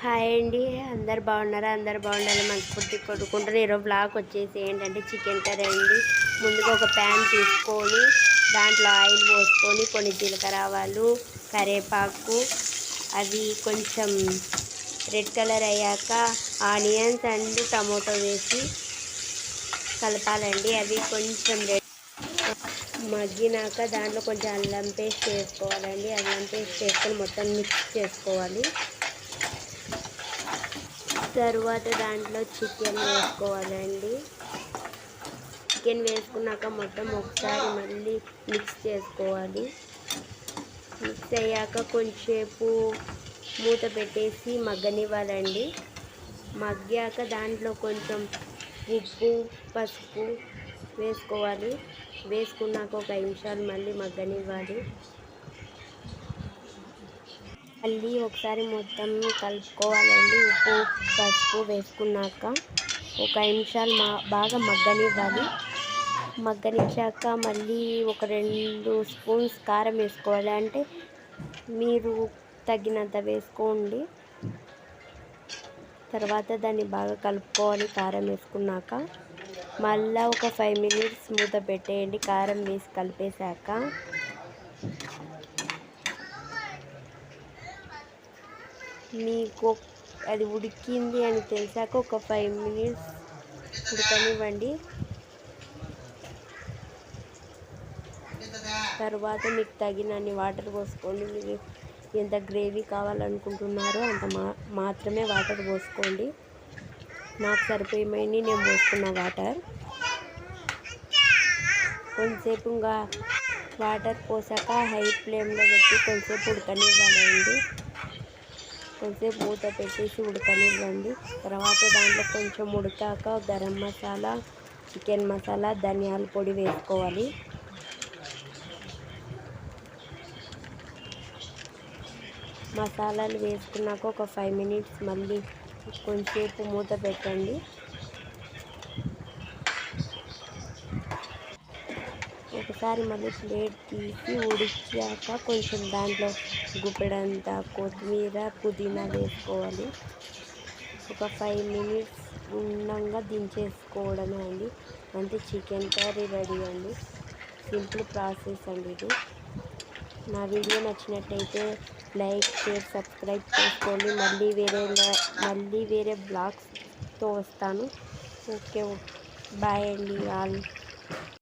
Hi అండి. అందరు బాగున్నారా? అందరు బాగుండాలి మనస్ఫూర్తి కొట్టుకుంటారు ఈరోజు బ్లాగ్ వచ్చేసి ఏంటంటే చికెన్ కర్రీ అండి. ముందుగా ఒక ప్యాన్ తీసుకొని దాంట్లో ఆయిల్ పోసుకొని కొన్ని జీలకర్ర ఆవాలు కరివేపాకు అవి కొంచెం రెడ్ కలర్ అయ్యాక ఆనియన్స్ అండ్ టమోటో వేసి కలపాలండి. అవి కొంచెం రెడ్ మగ్గినాక దాంట్లో కొంచెం అల్లం పేస్ట్ వేసుకోవాలండి. అల్లం పేస్ట్ వేసుకొని మొత్తం మిక్స్ చేసుకోవాలి. తర్వాత దాంట్లో చికెన్ వేసుకోవాలండి. చికెన్ వేసుకున్నాక మొత్తం ఒకసారి మళ్ళీ మిక్స్ చేసుకోవాలి. మిక్స్ అయ్యాక కొంచెంసేపు మూత పెట్టేసి మగ్గనివ్వాలండి. మగ్గాక దాంట్లో కొంచెం ఉప్పు పసుపు వేసుకోవాలి. వేసుకున్నాక ఒక ఐదు నిమిషాలు మళ్ళీ మగ్గనివ్వాలి. మళ్ళీ ఒకసారి మొత్తం కలుపుకోవాలండి. ఉప్పు పసుపు వేసుకున్నాక ఒక ఐదు నిమిషాలు మా బాగా మగ్గనివ్వాలి. మగ్గనిచ్చాక మళ్ళీ ఒక రెండు స్పూన్స్ కారం వేసుకోవాలి. అంటే మీరు తగినంత వేసుకోండి. తర్వాత దాన్ని బాగా కలుపుకోవాలి కారం వేసుకున్నాక. మళ్ళీ ఒక ఫైవ్ మినిట్స్ మూత పెట్టేయండి. కారం వేసి కలిపేశాక మీకు అది ఉడికింది అని తెలిసాక ఒక ఫైవ్ మినిట్స్ ఉడకనివ్వండి. తర్వాత మీకు తగినన్ని వాటర్ పోసుకోండి. మీరు ఎంత గ్రేవీ కావాలనుకుంటున్నారో అంత మా మాత్రమే వాటర్ పోసుకోండి. నాకు సరిపోయేమైంది నేను పోసుకున్న వాటర్. కొంతసేపు ఇంకా వాటర్ పోసాక హై ఫ్లేమ్లో పెట్టి కొంచెంసేపు ఉడకనివ్వాలండి. కొంచెంసేపు మూత పెట్టేసి ఉడకనివ్వండి. తర్వాత దాంట్లో కొంచెం ఉడికాక గరం మసాలా చికెన్ మసాలా ధనియాల పొడి వేసుకోవాలి. మసాలాలు వేసుకున్నాక ఒక ఫైవ్ మినిట్స్ మళ్ళీ కొంచెంసేపు మూత పెట్టండి. ఒకసారి మళ్ళీ ప్లేట్ తీసి ఉడిచాక కొంచెం దాంట్లో గుప్పెడంత కొత్తిమీర పుదీనా వేసుకోవాలి. ఒక ఫైవ్ మినిట్స్ ఉండగా దించేసుకోవడమే అండి. అంతే చికెన్ కర్రీ రెడీ అండి. సింపుల్ ప్రాసెస్ అండి ఇది. నా వీడియో నచ్చినట్టయితే లైక్ షేర్ సబ్స్క్రైబ్ చేసుకోండి. మళ్ళీ వేరే మళ్ళీ వేరే బ్లాగ్స్తో వస్తాను. ఓకే బాయ్ అండి ఆల్.